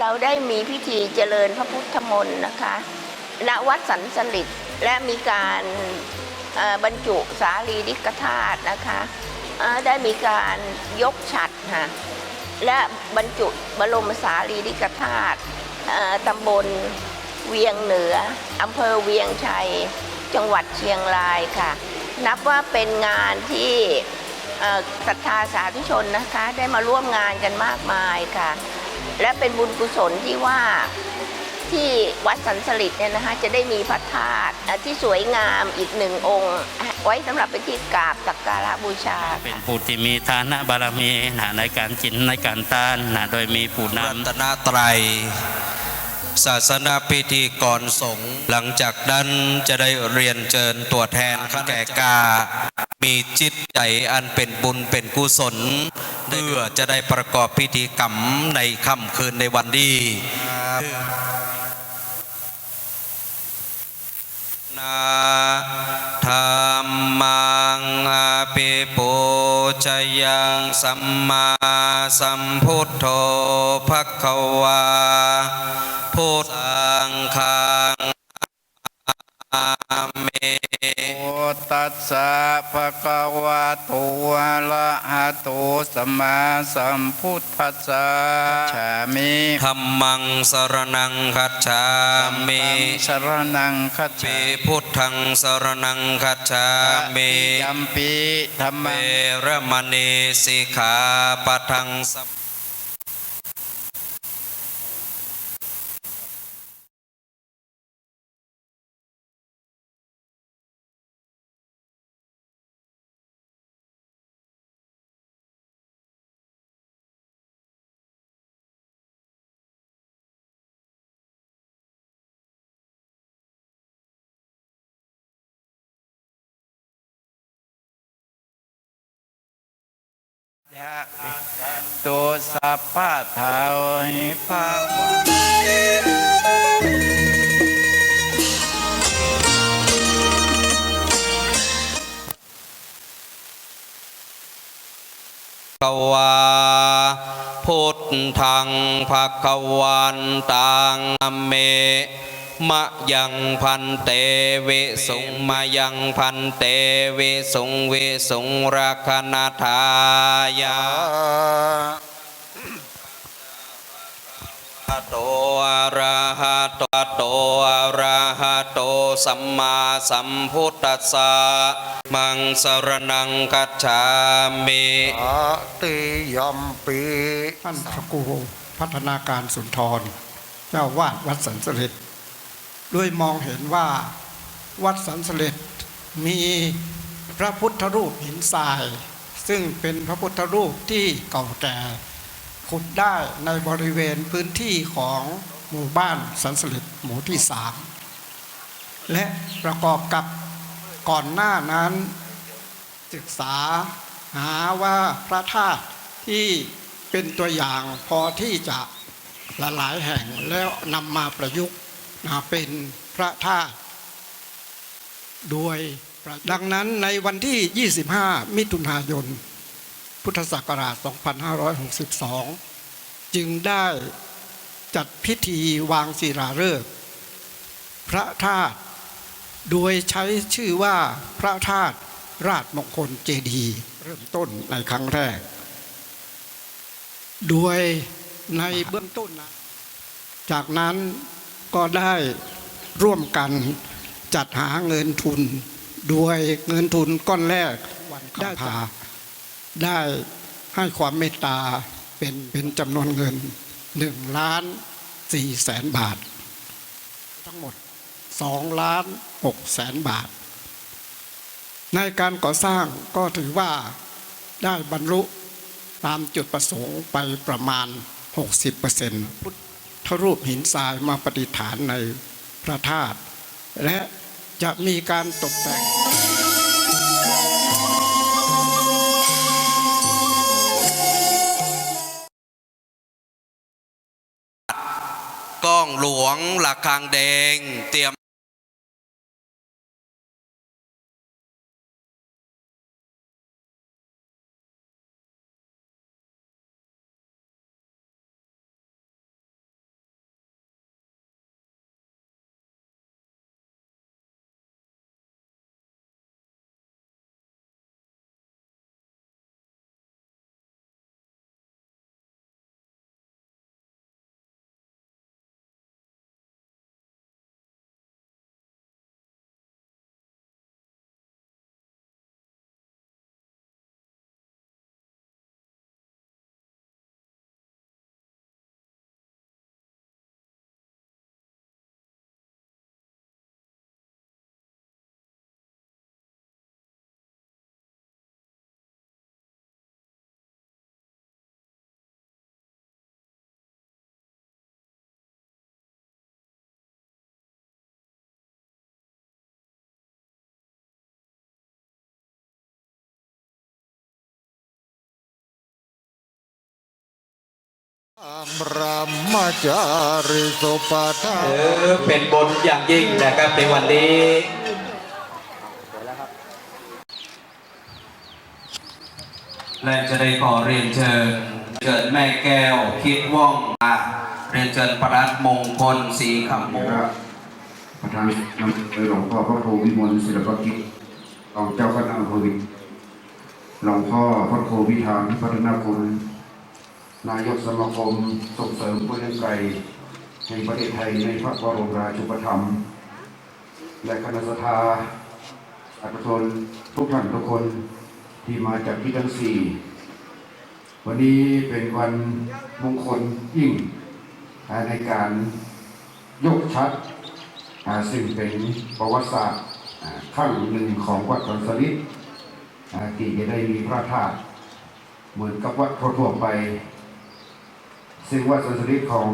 เราได้มีพิธีเจริญพระพุทธมนต์นะคะณวัดสันสลิดและมีการบรรจุสารีริกธาตุนะคะได้มีการยกฉัดค่ะและบรรจุบรมสารีริกธาตุตำบลเวียงเหนืออำเภอเวียงชัย จังหวัดเชียงรายค่ะ นับว่าเป็นงานที่ศรัทธาสาธุชนนะคะ ได้มาร่วมงานกันมากมายค่ะ และเป็นบุญกุศลที่ว่าที่วัดสันสลิดเนี่ยนะคะจะได้มีพระธาตุอะที่สวยงามอีกหนึ่งองค์ ไว้สำหรับเป็นที่กราบสักการะบูชา เป็นค่ะผู้ที่มีฐานะบารมีนะในการจินในการต้านนะโดยมีผู้นรัตนตรัยศาสนาพิธีก่อนสงฆ์หลังจากนั้นจะได้เรียนเชิญตัวแทนแก่กา มีจิตใจอันเป็นบุญเป็นกุศล เพื่อจะได้ประกอบพิธีกรรมในค่ำคืนในวันนี้นาธรรมังอาปิปุชยังสัมมาสัมพุทโธภควาพุทธังคังอาเม โอ ตัสสะภะคะวะโตอะระหะโตสัมมาสัมพุทธัสสะฉามิธรรมังสรนังคัจฉามิสรนังคัจเมฉาพุทธังสรนังคัจฉามิยัมปิธรรเมมังระมณีสิกขาปะทังสัม ยะตุสัพพะทาหิภาวกวาพุทธังภะควันตังอเม มะยังพันเตเวสุงมายังพันเตเวสุงเวสุงรักนาทายาอะโตอะระหะโตอะโตอะระหะโตสัมมาสัมพุทธัสสะมังสรนังกัจฉามิอาติยัมปีท่านพระครูพัฒนาการสุนทร เจ้าวาดวัดสันสฤษ ด้วยมองเห็นว่าวัดสันสฤษมีพระพุทธรูปหินทราย ซึ่งเป็นพระพุทธรูปที่เก่าแก่ขุดได้ในบริเวณพื้นที่ของหมู่บ้านสันสฤษหมู่ที่สามและประกอบกับก่อนหน้านั้นศึกษาหาว่าพระธาตุที่เป็นตัวอย่างพอที่จะหลายๆแห่งแล้วนำมาประยุกต์ มาเป็นพระธาตุโดยดังนั้นในวันที่ 25 มิถุนายน พุทธศักราช 2562 จึงได้จัดพิธีวางศิลาฤกษ์พระธาตุโดยใช้ชื่อว่าพระธาตุราชมงคลเจดีเริ่มต้นในครั้งแรก โดยในเบื้องต้นนะจากนั้น ก็ได้ร่วมกันจัดหาเงินทุนโดยเงินทุนก้อนแรกวันได้พาได้ให้ความเมตตาเป็นเป็นจำนวนเงินหนึ่งล้านสี่แสนบาท ทั้งหมดสองล้านหกแสนบาท ในการก่อสร้างก็ถือว่าได้บรรลุตามจุดประสงค์ไปประมาณ 60%พุทธ รูปหินทรายมาปฏิฐานในพระธาตุและจะมีการตกแต่งก้องหลวงหลักคางแดงเตรียม บรมจาริสุปทาเออเป็นบนอย่างยิ่งนะครับในวันนี้และจะได้ขอเรียนเชิญเชิญแม่แก้วคิดว่องมาเรียนเชิญประดัดมงคลสีคำมูลประธานนำโดยหลวงพ่อพระครูวิมลศิลปกิจรองเจ้าคณะอำเภอวินหลวงพ่อพระครูวิธานพัฒนาคุณ นายกสมาคมส่งเสริมผู้เลี้ยงไก่แห่งประเทศไทยในพระบรมราชูปถัมภ์และคณะสัตยาอัตชนทุกท่านทุกคนที่มาจากที่ทั้งสี่ วันนี้เป็นวันมงคลยิ่งในการยกชัดซึ่งเป็นประวัติศาสตร์อ่าครั้งหนึ่งของวัดสันสลิดที่จะได้มีพระธาตุเหมือนกับวัดทั่วไป ซึ่งวัดสันสลิดของ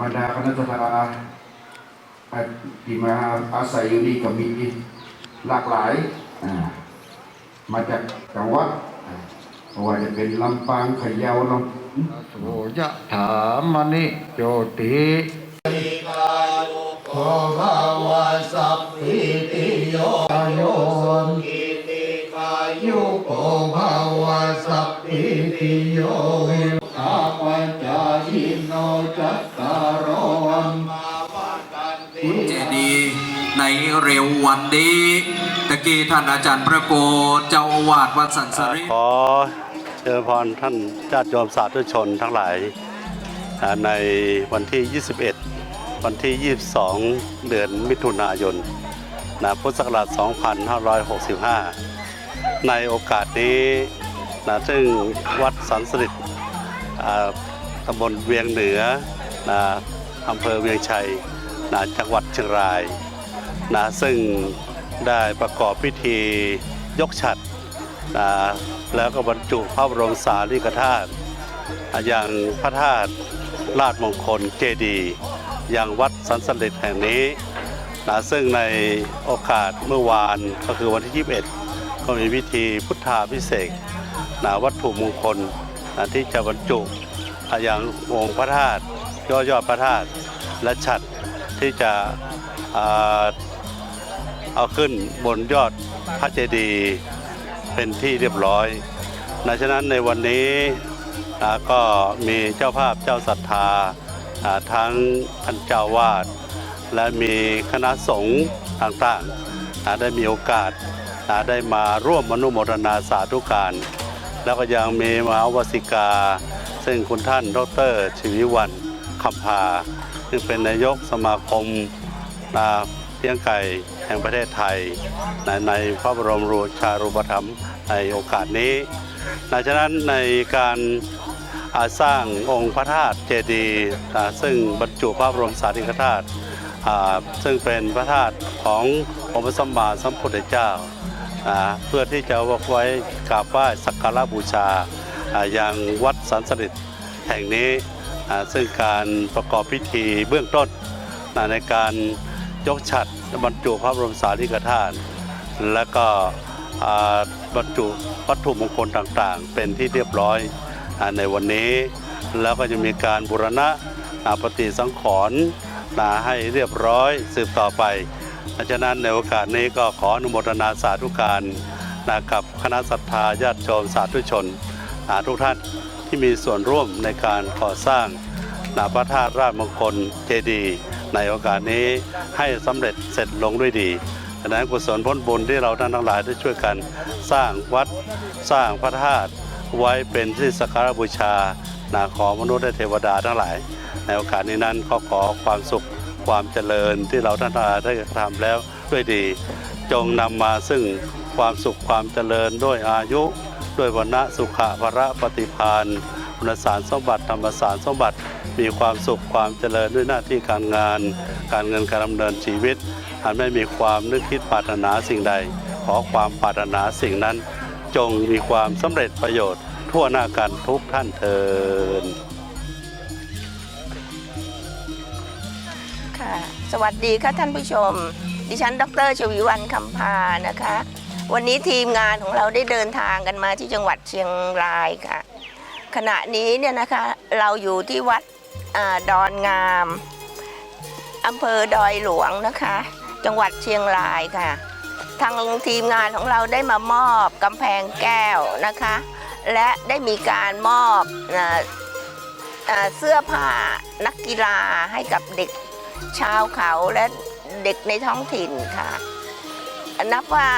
บรรดาคณะทาอ่าที่มาอาศัยอยู่นี่ก็มีหลากหลาย มาจากจังหวัดว่าจะเป็นลำปางพะเยาลำโสยะถามณิโจติขอภาวะสัพพิติโยโยนกิติกายุโกภาวะสัพพิติโย ววันนี้ตะกี้ท่านอาจารย์ประโกเจ้าอาวาสวัดสันสริขอเชิญพรท่านญาติโยมสาธุชนทั้งหลายในวันที่ 21 วันที่ 22 เดือนมิถุนายนนะพุทธศักราช 2565 ในโอกาสนี้นะซึ่งวัดสันสฤษดิ์อ่าตำบลเวียงเหนือนะอำเภอเวียงชัยนะจังหวัดเชียงราย นะซึ่งได้ประกอบพิธียกฉัตรนะแล้วก็บรรจุพระบรมสารีริกธาตุอย่างพระธาตุลาดมงคลเจดีย์อย่างวัดสันสลิดแห่งนี้นะซึ่งในโอกาสเมื่อวานก็คือวันที่ 21 ก็มีพิธีพุทธาพิเศษนะวัตถุมงคลนะที่จะบรรจุอย่างองค์พระธาตุย่อยอดพระธาตุและฉัตรที่จะอ่า เอาขึ้นบนยอดพระเจดีย์เป็นที่เรียบร้อยดังฉะนั้นในวันนี้ก็มีเจ้าภาพเจ้าศรัทธาทั้งท่านเจ้าวาด และมีคณะสงฆ์ต่างๆได้มีโอกาสได้มาร่วมมนุโมทนาสาธุการ แล้วก็ยังมีมหาวสิกา ซึ่งคุณท่านดรชีวิวันคำพาซึ่งเป็นนายกสมาคมเลี้ยงไก่ แห่งประเทศไทย ในในพระบรมรูชารูปถัมในโอกาสนี้ดังนั้นในการสร้างองค์พระธาตุเจดีย์ซึ่งบรรจุพระบรมสารีริกธาตุซึ่งเป็นพระธาตุขององค์พระสัมมาสัมพุทธเจ้า เพื่อที่จะไว้กราบไหว้สักการะบูชาอย่างวัดสันสฤษดิ์แห่งนี้ซึ่งการประกอบพิธีเบื้องต้นในการ ยกฉัตรบรรจุพระบรมสารีริกธาตุและก็บรรจุวัตถุมงคลต่างๆ เป็นที่เรียบร้อยอในวันนี้แล้วก็จะมีการบูรณะอ่าปฏิสังขรณ์ให้เรียบร้อยสืบต่อไปดังนั้นในโอกาสนี้ก็ขออนุโมทนาสาธุการนะกับคณะศรัทธาญาติโยมสาธุชนทุกท่านที่มีส่วนร่วมในการก่อสร้างนาพระธาตุราชมงคลเจดีย์ ในโอกาสนี้ให้สำเร็จเสร็จลงด้วยดีดังนั้นกุศลพ้นบุญที่เราท่านทั้งหลายได้ช่วยกันสร้างวัดสร้างพระธาตุไว้เป็นที่สักการบูชานาของมนุษย์และเทวดาทั้งหลาย ในโอกาสนี้นั้นขอขอความสุขความเจริญที่เราท่านทั้งหลายได้ทำแล้วด้วยดี จงนำมาซึ่งความสุขความเจริญด้วยอายุ ด้วยวันณะสุขะภระปฏิพาน คุณสารสมบัติธรรมสารสมบัติ มีความสุขความเจริญด้วยหน้าที่การงาน การเงินการดำเนินชีวิตอันไม่มีความนึกคิดปรารถนาสิ่งใด ขอความปรารถนาสิ่งนั้น จงมีความสำเร็จประโยชน์ ทั่วหน้ากันทุกท่านเทินค่ะสวัสดีค่ะท่านผู้ชม ดิฉัน ดรชวีวันคำพานะคะ วันนี้ทีมงานของเราได้เดินทางกันมาที่จังหวัดเชียงรายค่ะ ขณะนี้เนี่ยนะคะเราอยู่ที่วัดอดอนงามอำเภอดอยหลวงนะคะ จังหวัดเชียงรายค่ะ ทางทีมงานของเราได้มามอบกำแพงแก้วนะคะ และได้มีการมอบอ่าอ่าเสื้อผ้านักกีฬาให้กับเด็กชาวเขาและเด็กในท้องถิ่นค่ะ นับว่า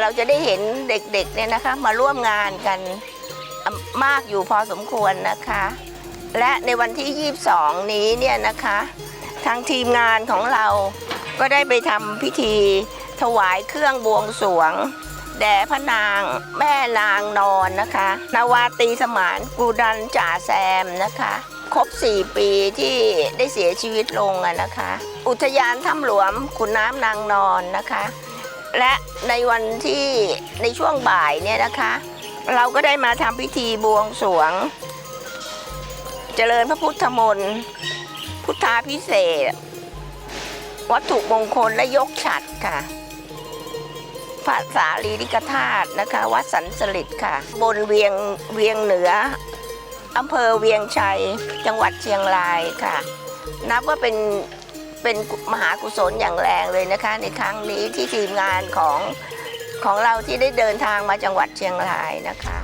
เราจะได้เห็นเด็กๆเนี่ยนะคะมาร่วมงานกัน มากอยู่พอสมควรนะคะ และในวันที่ 22 นี้เนี่ยนะคะ ทางทีมงานของเราก็ได้ไปทำพิธีถวายเครื่องบวงสรวง แด่พระนางแม่นางนอนนะคะ นาวาตีสมานกูดันจ่าแซมนะคะ ครบ 4 ปีที่ได้เสียชีวิตลงนะคะ อุทยานถ้ำหลวงขุนน้ำนางนอนนะคะ และในวันที่ในช่วงบ่ายเนี่ยนะคะ เราก็ได้มาทำพิธีบวงสรวง เจริญพระพุทธมนต์พุทธาพิเศษ วัตถุมงคลและยกฉัดค่ะพระสารีริกธาตุนะคะ วัดสันสลิดค่ะ บนเวียงเวียงเหนืออำเภอเวียงชัย จังหวัดเชียงรายค่ะ นับว่าเป็นเป็นมหากุศลอย่างแรงเลยนะคะ ในครั้งนี้ที่ทีมงานของ ของเราที่ได้เดินทางมาจังหวัดเชียงรายนะคะ